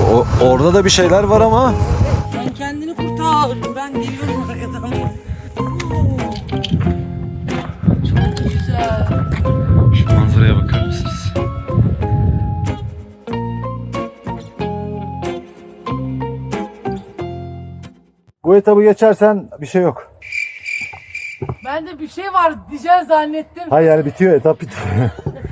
Yok o, orada da bir şeyler var ama Sen kendini kurtar. Ben geliyorum arkadan. Oo. Çok güzel. şu manzaraya bakar mısınız? Bu etabı geçersen bir şey yok. Ben de bir şey var diyeceğiz zannettim. Hayır yani bitiyor etap bitiyor.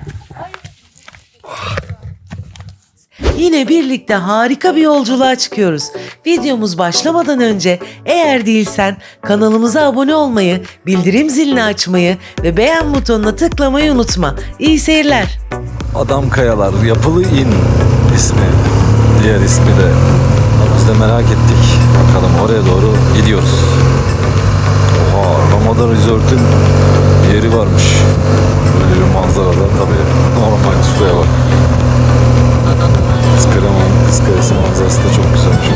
Yine birlikte harika bir yolculuğa çıkıyoruz. Videomuz başlamadan önce eğer değilsen kanalımıza abone olmayı, bildirim zilini açmayı ve beğen butonuna tıklamayı unutma. İyi seyirler. Adam Kayalar Yapılı İn ismi. Diğer ismi de biz de merak ettik. Bakalım oraya doğru gidiyoruz. Oha Ramada Resort'un yeri varmış. Böyle bir manzarada tabii normal şuraya bak. Kızkaraman, Kızkarası manzarası da çok güzelmiş.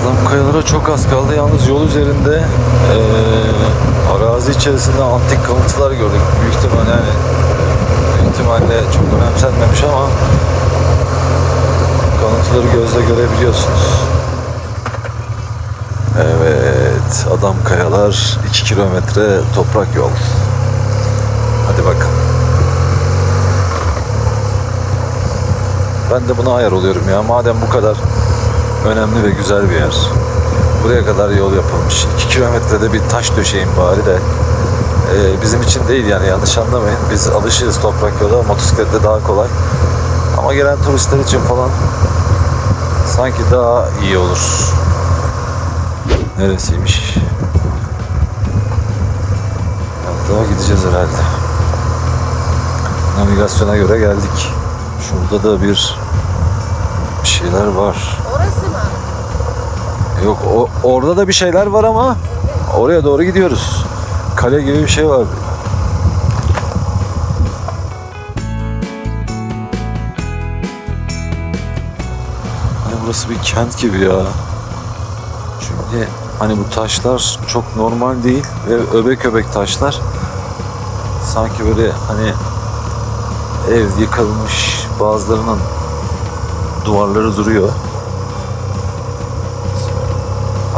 Adam kayalara çok az kaldı. Yalnız yol üzerinde eee, arazi içerisinde antik kalıntılar gördük. Büyük ihtimalle yani ihtimalle çok önemsenmemiş ama kalıntıları gözle görebiliyorsunuz. Evet, adam kayalar 2 kilometre toprak yol. Hadi bakalım. Ben de buna ayar oluyorum ya. Madem bu kadar önemli ve güzel bir yer. Buraya kadar yol yapılmış. 2 kilometrede bir taş döşeyin bari de. Ee, bizim için değil yani yanlış anlamayın. Biz alışırız toprak yola. Motosiklette daha kolay. Ama gelen turistler için falan sanki daha iyi olur. Neresiymiş? Daha gideceğiz herhalde. Navigasyona göre geldik. Şurada da bir bir şeyler var. Orası mı? Yok o, orada da bir şeyler var ama oraya doğru gidiyoruz. Kale gibi bir şey var. Hani burası bir kent gibi ya. Çünkü hani bu taşlar çok normal değil ve öbek öbek taşlar. Sanki böyle hani ev yıkılmış bazılarının duvarları duruyor.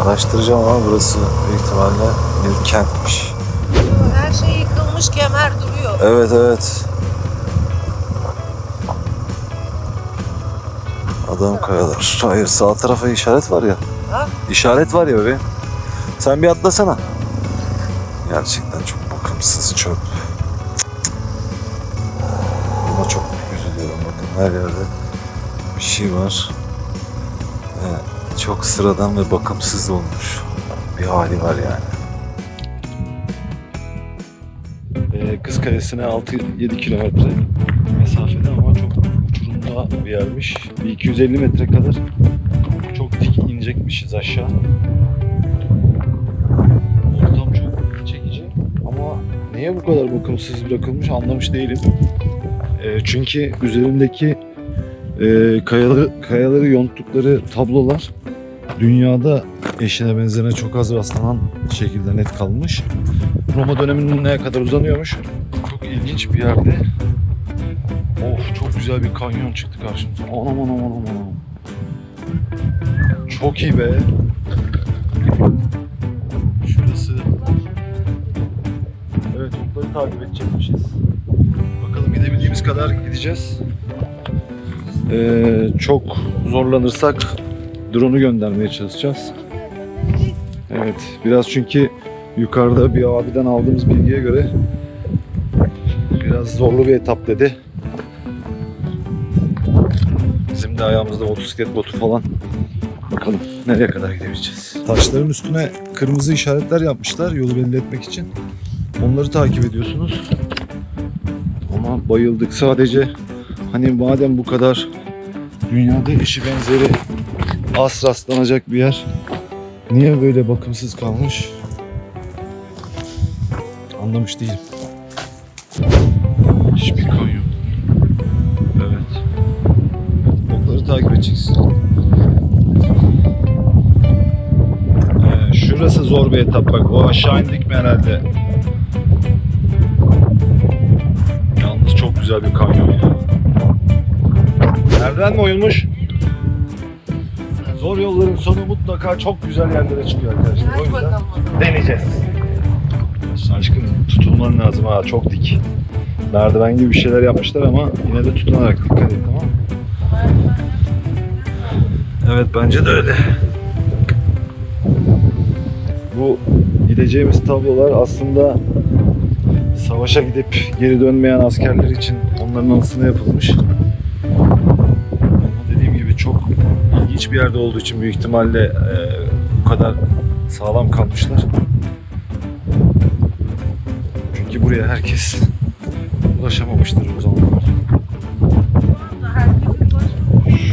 Araştıracağım ama burası büyük ihtimalle bir kentmiş. Evet evet. Adam kayalar. Hayır sağ tarafa işaret var ya. Ha? İşaret var ya bebeğim. Sen bir atlasana. Gerçekten çok bakımsız çöp. Buna çok üzülüyorum bakın her yerde bir şey var. Ve çok sıradan ve bakımsız olmuş bir hali var yani. Kalesi'ne 6-7 kilometre mesafede ama çok uçurumda bir yermiş. Bir 250 metre kadar çok dik inecekmişiz aşağı. Ortam çok çekici ama niye bu kadar bakımsız bırakılmış anlamış değilim. Ee, çünkü üzerindeki e, kayaları, kayaları yonttukları tablolar dünyada eşine benzerine çok az rastlanan şekilde net kalmış. Roma döneminin ne kadar uzanıyormuş. Çok ilginç bir yerde. Of çok güzel bir kanyon çıktı karşımıza. Anam anam anam anam. Çok iyi be. Şurası. Evet okları takip edecekmişiz. Bakalım gidebildiğimiz kadar gideceğiz. Ee, çok zorlanırsak drone'u göndermeye çalışacağız. Evet biraz çünkü yukarıda bir abiden aldığımız bilgiye göre biraz zorlu bir etap dedi. Bizim de ayağımızda motosiklet botu falan. Bakalım nereye kadar gidebileceğiz. Taşların üstüne kırmızı işaretler yapmışlar yolu belli etmek için. Onları takip ediyorsunuz. Ama bayıldık sadece hani madem bu kadar dünyada eşi benzeri az rastlanacak bir yer niye böyle bakımsız kalmış anlamış değilim. Hiçbir kanyon. Evet. Onları takip edeceksin. Ee, şurası zor bir etap bak. O aşağı indik mi herhalde? Yalnız çok güzel bir kanyon ya. Nereden mi oyulmuş? Zor yolların sonu mutlaka çok güzel yerlere çıkıyor arkadaşlar. O yüzden deneyeceğiz. Aşkım tutulman lazım ha çok dik. Merdiven gibi bir şeyler yapmışlar ama yine de tutunarak dikkat et tamam? Evet bence de öyle. Bu gideceğimiz tablolar aslında savaşa gidip geri dönmeyen askerler için onların anısına yapılmış. Ama dediğim gibi çok ilginç bir yerde olduğu için büyük ihtimalle e, bu kadar sağlam kalmışlar. Buraya herkes ulaşamamıştır o zamanlar.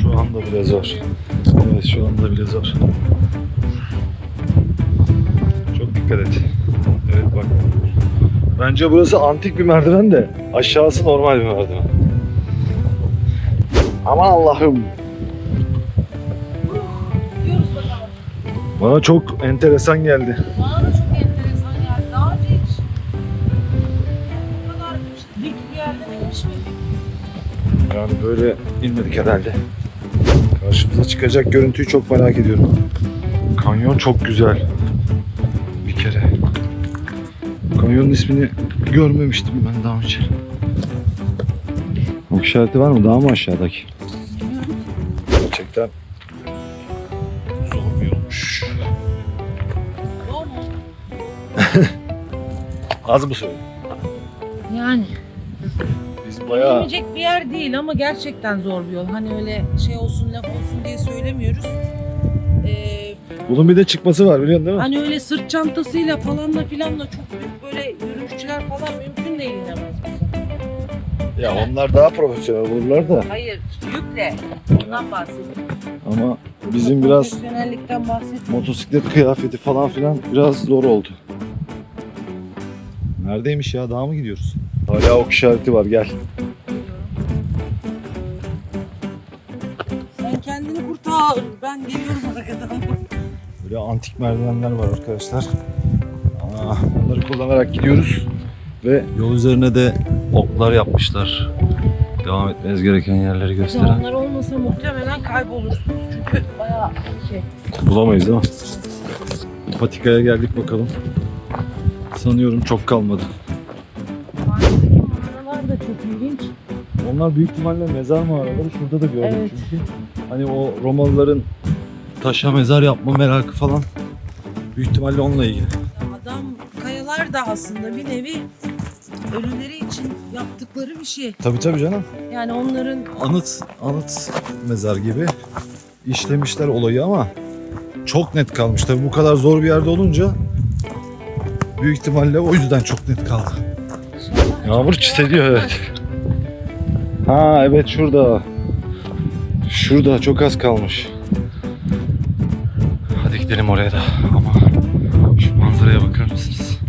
Şu anda bile zor. Evet şu anda bile zor. Çok dikkat et. Evet bak. Bence burası antik bir merdiven de aşağısı normal bir merdiven. Aman Allah'ım. Bana çok enteresan geldi. Böyle inmedik herhalde. Karşımıza çıkacak görüntüyü çok merak ediyorum. Kanyon çok güzel. Bir kere. Kanyonun ismini görmemiştim ben daha önce. Ok işareti var mı? Daha mı aşağıdaki? Gerçekten zor bir yolmuş. Az mı söyledin? Yani bayağı Yürünecek bir yer değil ama gerçekten zor bir yol. Hani öyle şey olsun laf olsun diye söylemiyoruz. Ee, bunun bir de çıkması var biliyorsun değil mi? hani öyle sırt çantasıyla falanla filanla çok büyük böyle yürüyüşçüler falan mümkün değil inemez bize. Ya onlar daha profesyonel olurlar da Hayır yükle. Ondan bahsediyorum. ama bizim biraz Profesyonellikten bahsetmiyorum. motosiklet kıyafeti falan filan biraz zor oldu. Neredeymiş ya? Daha mı gidiyoruz? Hala ok işareti var gel. Ben geliyorum arkadan. Böyle antik merdivenler var arkadaşlar. Aa, onları kullanarak gidiyoruz. Ve yol üzerine de oklar yapmışlar. Devam etmeniz gereken yerleri gösteren. Onlar olmasa muhtemelen kaybolursunuz. Çünkü bayağı şey. Bulamayız değil mi? Patikaya geldik bakalım. Sanıyorum çok kalmadı. Mağaralar da çok ilginç. Onlar büyük ihtimalle mezar mağaraları. Şurada da gördüm Evet. çünkü. Hani o Romalıların taşa mezar yapma merakı falan. Büyük ihtimalle onunla ilgili. Adam kayalar da aslında bir nevi ölüleri için yaptıkları bir şey. Tabii tabii canım. Yani onların Anıt, anıt mezar gibi işlemişler olayı ama çok net kalmış. Tabii bu kadar zor bir yerde olunca büyük ihtimalle o yüzden çok net kaldı. Yağmur çiseliyor evet. Ha evet şurada. Şurada çok az kalmış. Gidelim oraya da ama şu manzaraya bakar mısınız?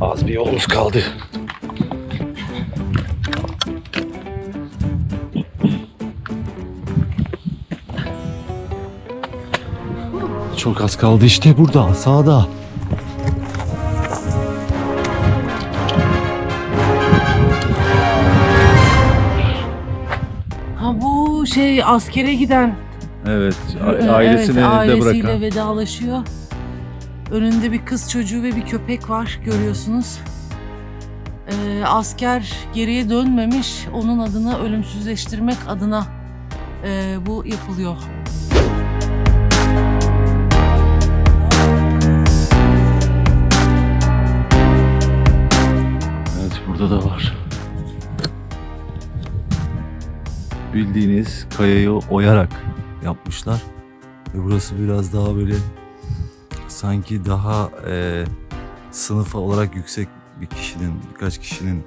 Az bir yolumuz kaldı. Çok az kaldı işte burada sağda. Şey askere giden Evet Ee, ailesini evet, evde ailesiyle bırakan. vedalaşıyor. Önünde bir kız çocuğu ve bir köpek var görüyorsunuz. Ee, asker geriye dönmemiş. Onun adına ölümsüzleştirmek adına e, bu yapılıyor. Evet burada da var. Bildiğiniz kayayı oyarak yapmışlar. Ve burası biraz daha böyle sanki daha e, sınıf olarak yüksek bir kişinin, birkaç kişinin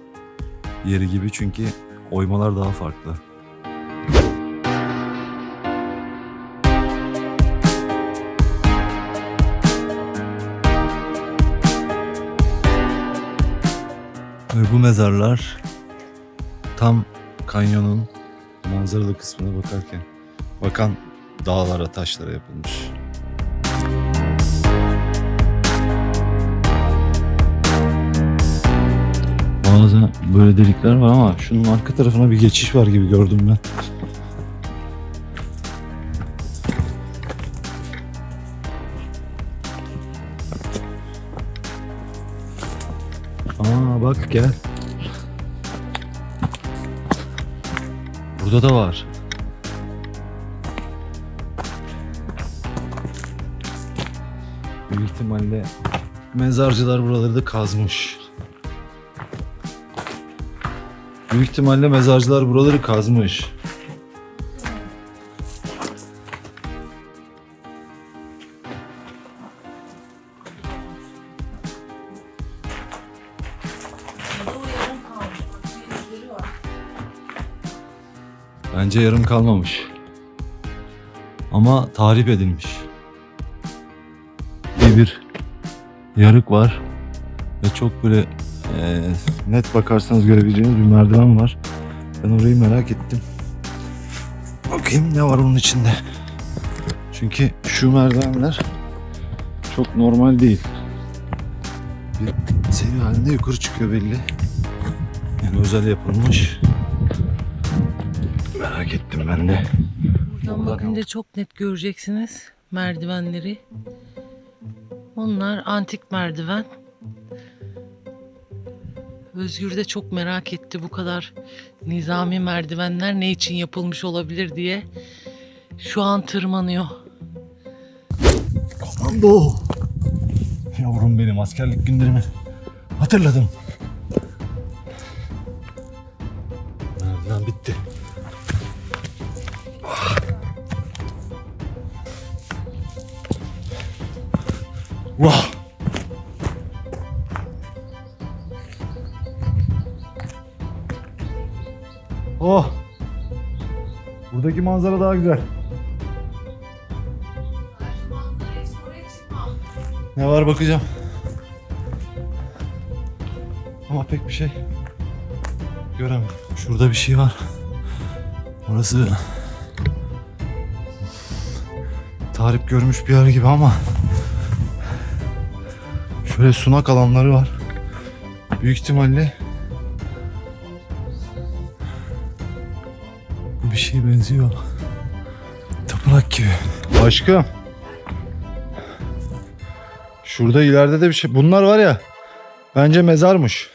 yeri gibi çünkü oymalar daha farklı. Ve bu mezarlar tam kanyonun manzaralı kısmına bakarken bakan dağlara taşlara yapılmış. Bazen böyle delikler var ama şunun arka tarafına bir geçiş var gibi gördüm ben. Aa bak gel. Burada da var. Büyük ihtimalle mezarcılar buraları da kazmış. Büyük ihtimalle mezarcılar buraları kazmış. Bence yarım kalmamış. Ama tahrip edilmiş. Bir bir yarık var. Ve çok böyle eee, net bakarsanız görebileceğiniz bir merdiven var. Ben orayı merak ettim. Bakayım ne var onun içinde. Çünkü şu merdivenler çok normal değil. Bir seri halinde yukarı çıkıyor belli. Yani özel yapılmış. Merak ettim ben de. Buradan bakınca çok net göreceksiniz merdivenleri. Onlar antik merdiven. Özgür de çok merak etti bu kadar nizami merdivenler ne için yapılmış olabilir diye. Şu an tırmanıyor. Komando. Yavrum benim askerlik günlerimi hatırladım. Merdiven bitti. Vah. Oh. Buradaki manzara daha güzel. Ne var bakacağım. Ama pek bir şey göremedim. Şurada bir şey var. Orası tarif görmüş bir yer gibi ama şöyle sunak alanları var. Büyük ihtimalle bu bir şeye benziyor. Tapınak gibi. Aşkım. Şurada ileride de bir şey. Bunlar var ya. Bence mezarmış.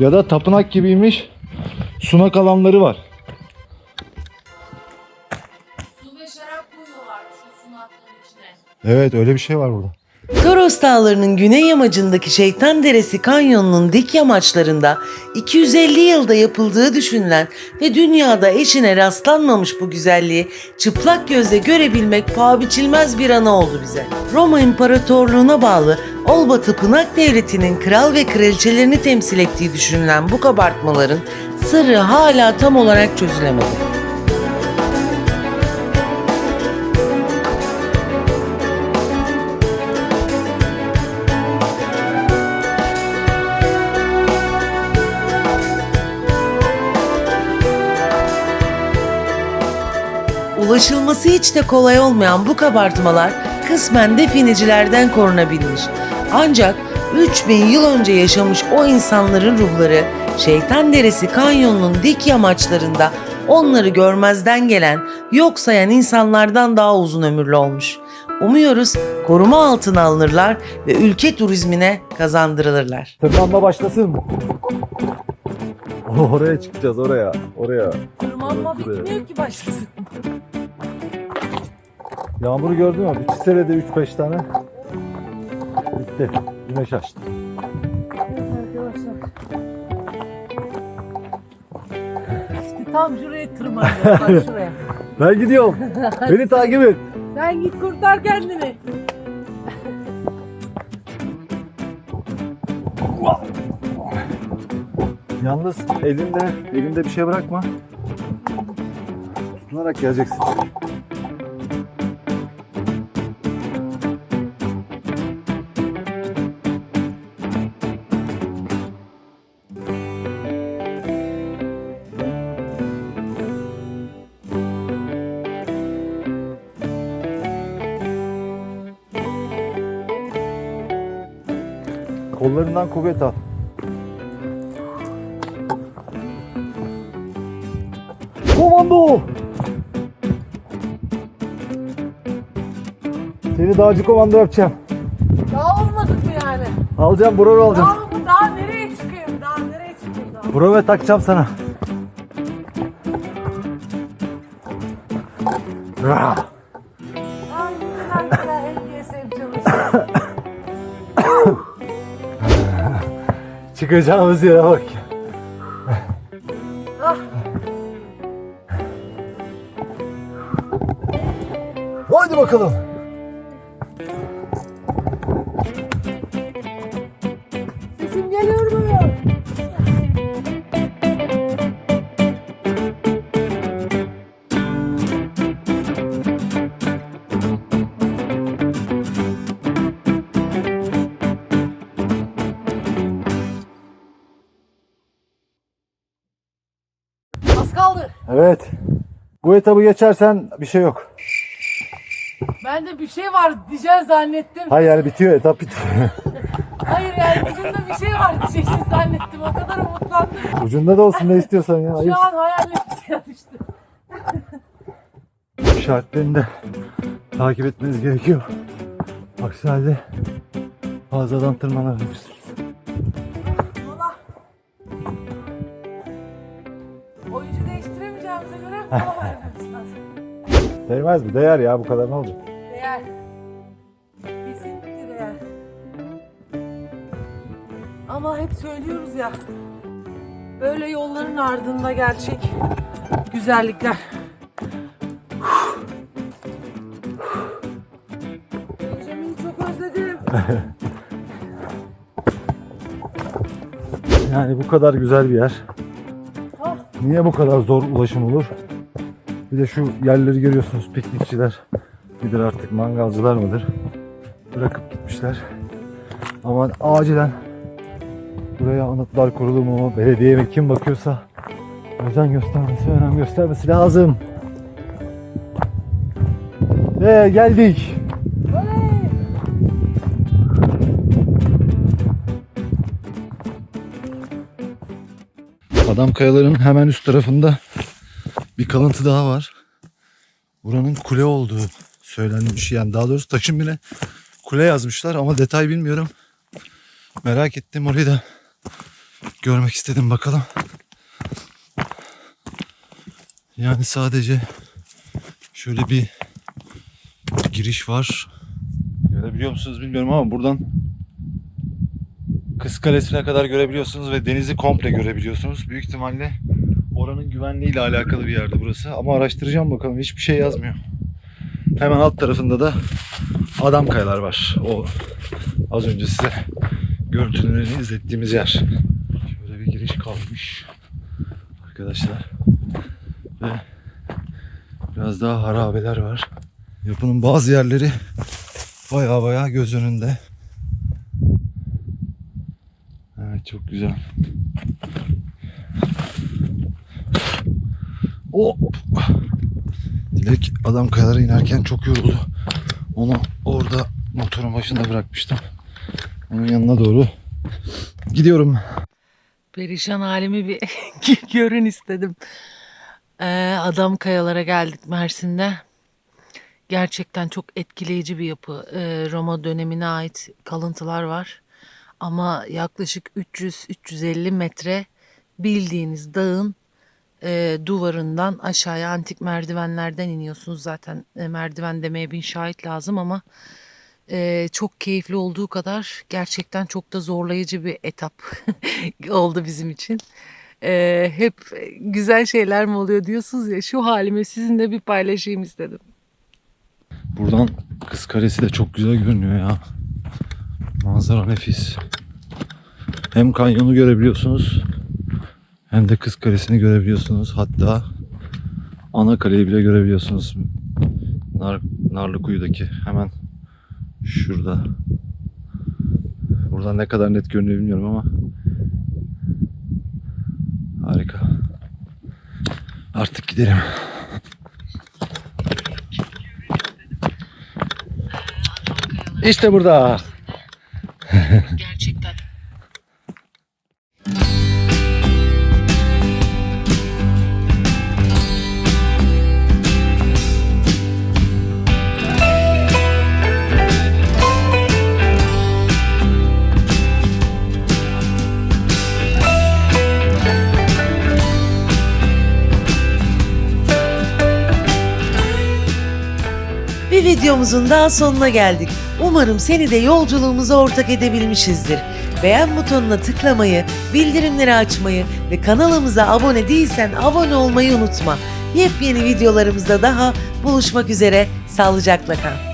Ya da tapınak gibiymiş. Sunak alanları var. Su ve şarap koyuyorlar şu sunakların içine. Evet öyle bir şey var burada. Toros Dağları'nın güney yamacındaki Şeytan Deresi kanyonunun dik yamaçlarında 250 yılda yapıldığı düşünülen ve dünyada eşine rastlanmamış bu güzelliği çıplak gözle görebilmek paha biçilmez bir ana oldu bize. Roma İmparatorluğu'na bağlı Olba Tapınak Devleti'nin kral ve kraliçelerini temsil ettiği düşünülen bu kabartmaların sırrı hala tam olarak çözülemedi. Ulaşılması hiç de kolay olmayan bu kabartmalar kısmen definecilerden korunabilmiş. Ancak 3000 yıl önce yaşamış o insanların ruhları Şeytan Deresi kanyonunun dik yamaçlarında onları görmezden gelen, yok sayan insanlardan daha uzun ömürlü olmuş. Umuyoruz koruma altına alınırlar ve ülke turizmine kazandırılırlar. Tırmanma başlasın. Oraya çıkacağız oraya. Oraya. Tırmanma bitmiyor ki başlasın. Yağmuru gördün mü? Bir çisele de 3-5 tane. Bitti. Güneş açtı. İşte tam şuraya. Bak şuraya. Ben gidiyorum. Beni takip et. Sen git kurtar kendini. Yalnız elinde elinde bir şey bırakma. Tutunarak geleceksin. Kollarından kuvvet al. Komando! Seni dağcı komando yapacağım. Daha olmadık mı yani? Alacağım, bravo alacağım. Daha, daha nereye çıkayım? Daha nereye çıkayım daha? Bravo takacağım sana. Çıkacağımız yere bak. Ah. Haydi bakalım. Bu etabı geçersen bir şey yok. Ben de bir şey var diyeceğim zannettim. Hayır yani bitiyor etap bitiyor. Hayır yani ucunda bir şey var diyeceksin zannettim. O kadar umutlandım. Ucunda da olsun ne istiyorsan ya. Şu an hayallerim düştü. İşaretlerini de takip etmeniz gerekiyor. Aksi halde fazladan tırmanabilirsiniz. Mola. Vermemiz lazım. Değmez mi? Değer ya bu kadar ne olacak? Değer. Kesinlikle değer. Ama hep söylüyoruz ya. Böyle yolların ardında gerçek güzellikler. Benjamin'i çok özledim. Yani bu kadar güzel bir yer. Ah. Niye bu kadar zor ulaşım olur? Bir de şu yerleri görüyorsunuz piknikçiler. Midir artık mangalcılar mıdır? Bırakıp gitmişler. Ama acilen buraya anıtlar kurulu mu, belediye mi kim bakıyorsa özen göstermesi, önem göstermesi lazım. Ve geldik. Adam kayaların hemen üst tarafında bir kalıntı daha var. Buranın kule olduğu söylenmiş. Yani daha doğrusu taşın bile kule yazmışlar ama detay bilmiyorum. Merak ettim orayı da görmek istedim bakalım. Yani sadece şöyle bir giriş var. Görebiliyor musunuz bilmiyorum ama buradan Kız Kalesi'ne kadar görebiliyorsunuz ve denizi komple görebiliyorsunuz. Büyük ihtimalle oranın güvenliğiyle alakalı bir yerde burası. Ama araştıracağım bakalım. Hiçbir şey yazmıyor. Hemen alt tarafında da Adam Kayalar var. O az önce size görüntülerini izlettiğimiz yer. Şöyle bir giriş kalmış. Arkadaşlar. Ve biraz daha harabeler var. Yapının bazı yerleri baya baya göz önünde. Evet çok güzel. Hop. Dilek adam kayalara inerken çok yoruldu. Onu orada motorun başında bırakmıştım. Onun yanına doğru gidiyorum. Perişan halimi bir görün istedim. Ee, Adam Kayalara geldik Mersin'de. Gerçekten çok etkileyici bir yapı. Ee, Roma dönemine ait kalıntılar var. Ama yaklaşık 300-350 metre bildiğiniz dağın e, duvarından aşağıya antik merdivenlerden iniyorsunuz. Zaten e, merdiven demeye bin şahit lazım ama e, çok keyifli olduğu kadar gerçekten çok da zorlayıcı bir etap oldu bizim için. E, hep güzel şeyler mi oluyor diyorsunuz ya şu halimi sizinle bir paylaşayım istedim. Buradan Kız Kalesi de çok güzel görünüyor ya. Manzara nefis. Hem kanyonu görebiliyorsunuz hem de Kız Kalesi'ni görebiliyorsunuz. Hatta ana kaleyi bile görebiliyorsunuz. Nar, Narlıkuyu'daki hemen şurada. Buradan ne kadar net görünüyor bilmiyorum ama harika. Artık gidelim. İşte burada. Videomuzun daha sonuna geldik. Umarım seni de yolculuğumuza ortak edebilmişizdir. Beğen butonuna tıklamayı, bildirimleri açmayı ve kanalımıza abone değilsen abone olmayı unutma. Yepyeni videolarımızda daha buluşmak üzere. Sağlıcakla kal.